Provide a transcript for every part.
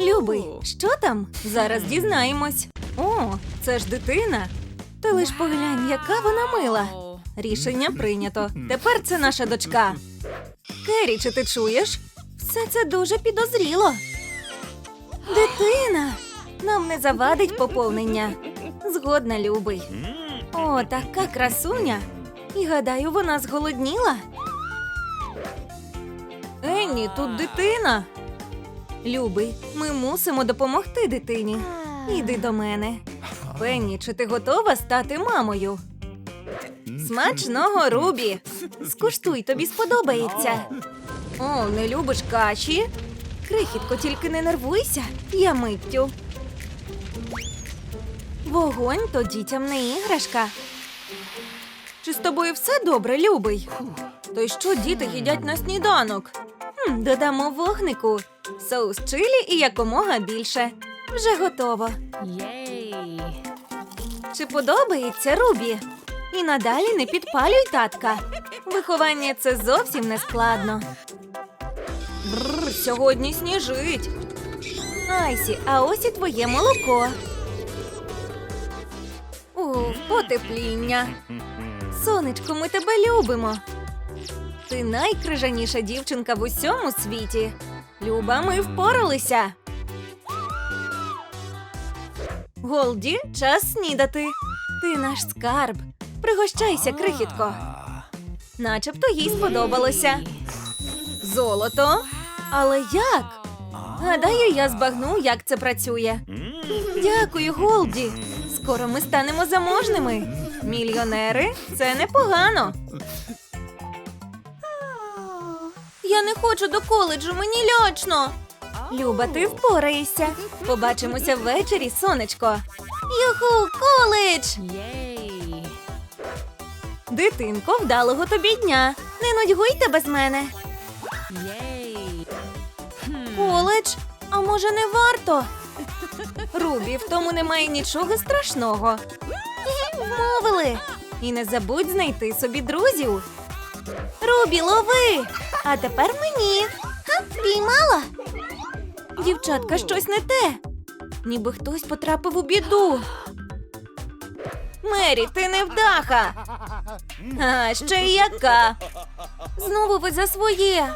Любий, що там? Зараз дізнаємось. О, це ж дитина. Ти лиш поглянь, яка вона мила. Рішення прийнято. Тепер це наша дочка. Керрі, чи ти чуєш? Все це дуже підозріло. Дитина! Нам не завадить поповнення. Згодна, любий. О, така красуня. І гадаю, вона зголодніла. Енні, тут дитина. Любий, ми мусимо допомогти дитині. Іди до мене. Пенні, чи ти готова стати мамою? Смачного Рубі! Скуштуй, тобі сподобається. О, не любиш каші? Крихітко, тільки не нервуйся, я миттю. Вогонь то дітям не іграшка. Чи з тобою все добре, любий? То й що діти їдять на сніданок? Хм, додамо вогнику. Соус чилі і якомога більше. Вже готово. Єй! Чи подобається Рубі? І надалі не підпалюй татка. Виховання це зовсім не складно. Бррр, сьогодні сніжить. Айсі, а ось і твоє молоко. Уф, потепління. Сонечко, ми тебе любимо. Ти найкрижаніша дівчинка в усьому світі. Люба, ми впоралися. Голді, час снідати. Ти наш скарб. Пригощайся, крихітко. Начебто їй сподобалося. Золото? Але як? Гадаю, я збагну, як це працює. Дякую, Голді. Скоро ми станемо заможними. Мільйонери це непогано. Не хочу до коледжу, мені лячно. Люба, ти впораєшся. Побачимося ввечері, сонечко. Юху, коледж! Дитинко, вдалого тобі дня. Не нудьгуйте без мене. Єй! Коледж? А може не варто? Рубі, в тому немає нічого страшного. Вмовили. І не забудь знайти собі друзів. Рубі, лови! А тепер мені. Піймала. Дівчатка, щось не те. Ніби хтось потрапив у біду. Мері, ти невдаха. А, ще й яка. Знову ви за своє.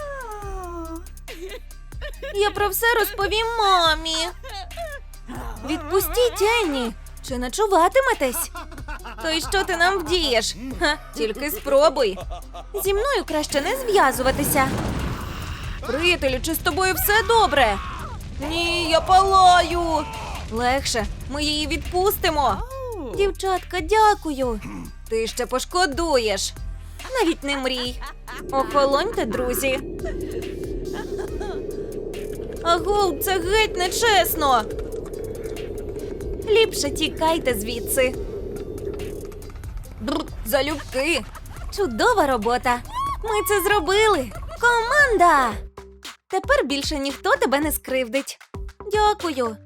Я про все розповім мамі. Відпустіть Енні. Чи ночуватиметесь? То й що ти нам вдієш? Ха, тільки спробуй. Зі мною краще не зв'язуватися. Приятелю, чи з тобою все добре? Ні, я палаю. Легше, ми її відпустимо. Дівчатка, дякую. Ти ще пошкодуєш. Навіть не мрій. Охолоньте, друзі. Агов, це геть нечесно. Ліпше тікайте звідси. Бррр, залюбки. Чудова робота. Ми це зробили. Команда. Тепер більше ніхто тебе не скривдить. Дякую.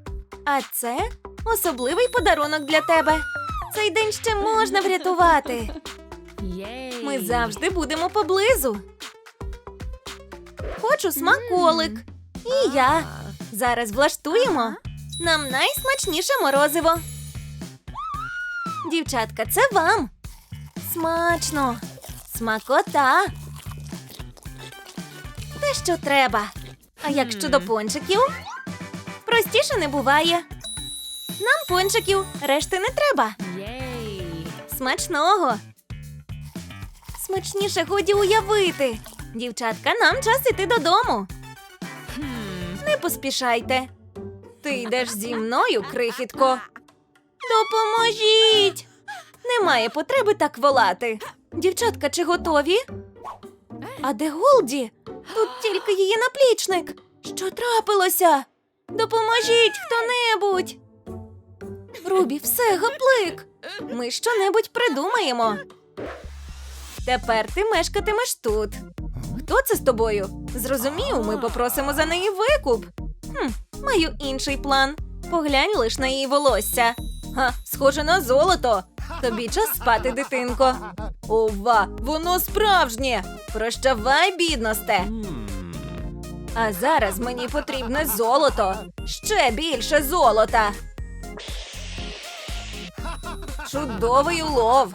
А це особливий подарунок для тебе. Цей день ще можна врятувати. Ми завжди будемо поблизу. Хочу смаколик. І я. Зараз влаштуємо. Нам найсмачніше морозиво. Дівчатка, це вам. Смачно. Смакота. Те, що треба. А як щодо пончиків? Простіше не буває. Нам пончиків, решти не треба. Смачного. Смачніше годі уявити. Дівчатка, нам час іти додому. Не поспішайте. Ти йдеш зі мною, крихітко. Допоможіть! Немає потреби так волати. Дівчатка, чи готові? А де Голді? Тут тільки її наплічник. Що трапилося? Допоможіть хто-небудь. Рубі, все, гаплик. Ми щонебудь придумаємо. Тепер ти мешкатимеш тут. Хто це з тобою? Зрозумів, ми попросимо за неї викуп. Хм, маю інший план. Поглянь лиш на її волосся. Ха, схоже на золото. Тобі час спати, дитинко. Ова, воно справжнє. Прощавай, бідносте. А зараз мені потрібне золото. Ще більше золота. Чудовий улов.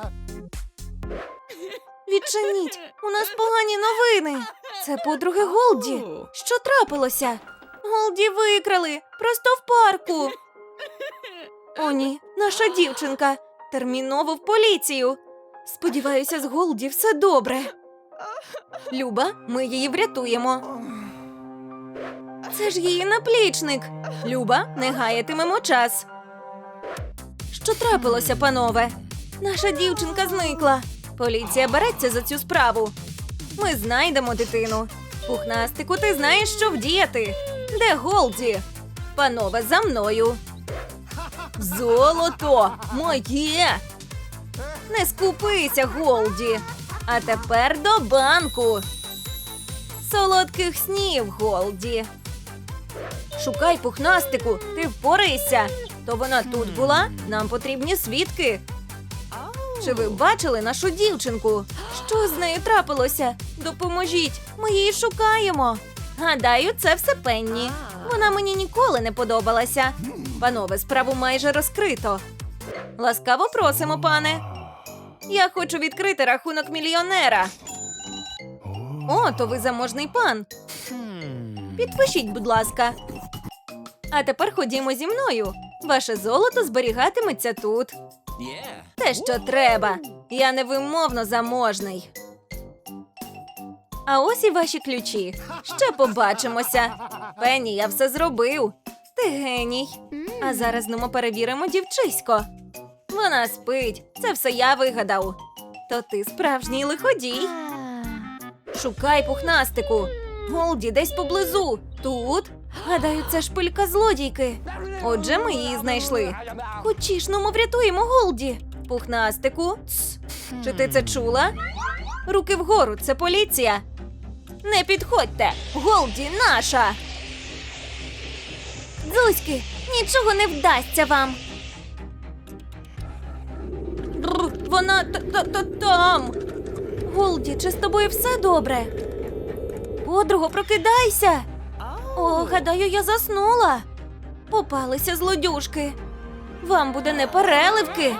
Відчиніть, у нас погані новини. Це подруги Голді. Що трапилося? Голді викрали просто в парку. О, ні, наша дівчинка. Терміново в поліцію. Сподіваюся, з Голді все добре. Люба, ми її врятуємо. Це ж її наплічник. Люба, не гаятимемо час. Що трапилося, панове? Наша дівчинка зникла. Поліція береться за цю справу. Ми знайдемо дитину. Пухнастику, ти знаєш, що вдіяти. Де Голді? Панове, за мною. Золото моє. Не скупися, Голді. А тепер до банку. Солодких снів, Голді. Шукай пухнастику, ти впорайся. То вона тут була, нам потрібні свідки. Чи ви бачили нашу дівчинку? Що з нею трапилося? Допоможіть, ми її шукаємо. Гадаю, це все Пенні. Вона мені ніколи не подобалася. Панове, справу майже розкрито. Ласкаво просимо, пане. Я хочу відкрити рахунок мільйонера. О, то ви заможний пан. Підпишіть, будь ласка. А тепер ходімо зі мною. Ваше золото зберігатиметься тут. Те, що треба. Я невимовно заможний. А ось і ваші ключі. Ще побачимося. Пенні, я все зробив. Ти геній. А зараз ну перевіримо дівчисько. Вона спить. Це все я вигадав. То ти справжній лиходій. Шукай пухнастику. Голді десь поблизу. Тут. Гадаю, це шпилька злодійки. Отже, ми її знайшли. Хочеш, ну ми врятуємо Голді. Пухнастику. Тс. Чи ти це чула? Руки вгору, це поліція. Не підходьте! Голді наша. Зузьки, нічого не вдасться вам. Бррр, Вона т- т- т- там. Голді, чи з тобою все добре? Подруго, прокидайся. О, гадаю, я заснула. Попалися злодюжки. Вам буде не переливки.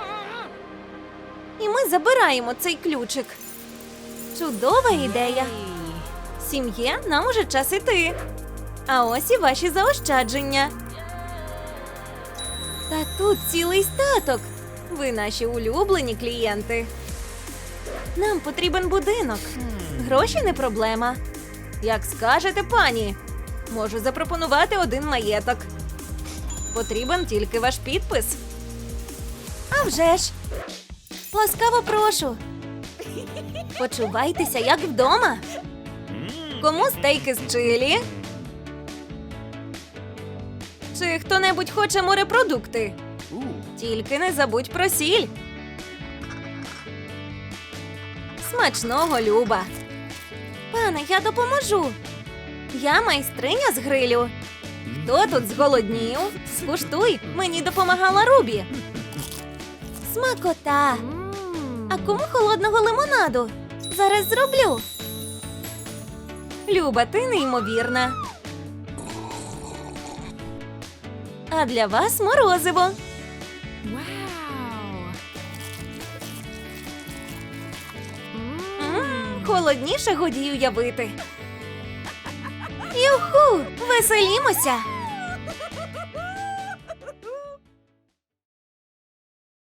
І ми забираємо цей ключик. Чудова ідея. Сім'є, нам уже час іти. А ось і ваші заощадження. Та тут цілий статок. Ви наші улюблені клієнти. Нам потрібен будинок. Гроші не проблема. Як скажете, пані, можу запропонувати один маєток. Потрібен тільки ваш підпис. А вже ж. Ласкаво прошу. Почувайтеся як вдома. Кому стейки з чилі? Чи хто-небудь хоче морепродукти? Тільки не забудь про сіль. Смачного, Люба. Пане, я допоможу. Я майстриня з грилю. Хто тут зголоднів? Скуштуй, мені допомагала Рубі. Смакота. А кому холодного лимонаду? Зараз зроблю. Люба, ти неймовірна. А для вас морозиво. Вау! М, Холодніше годі уявити. Юху! Веселімося!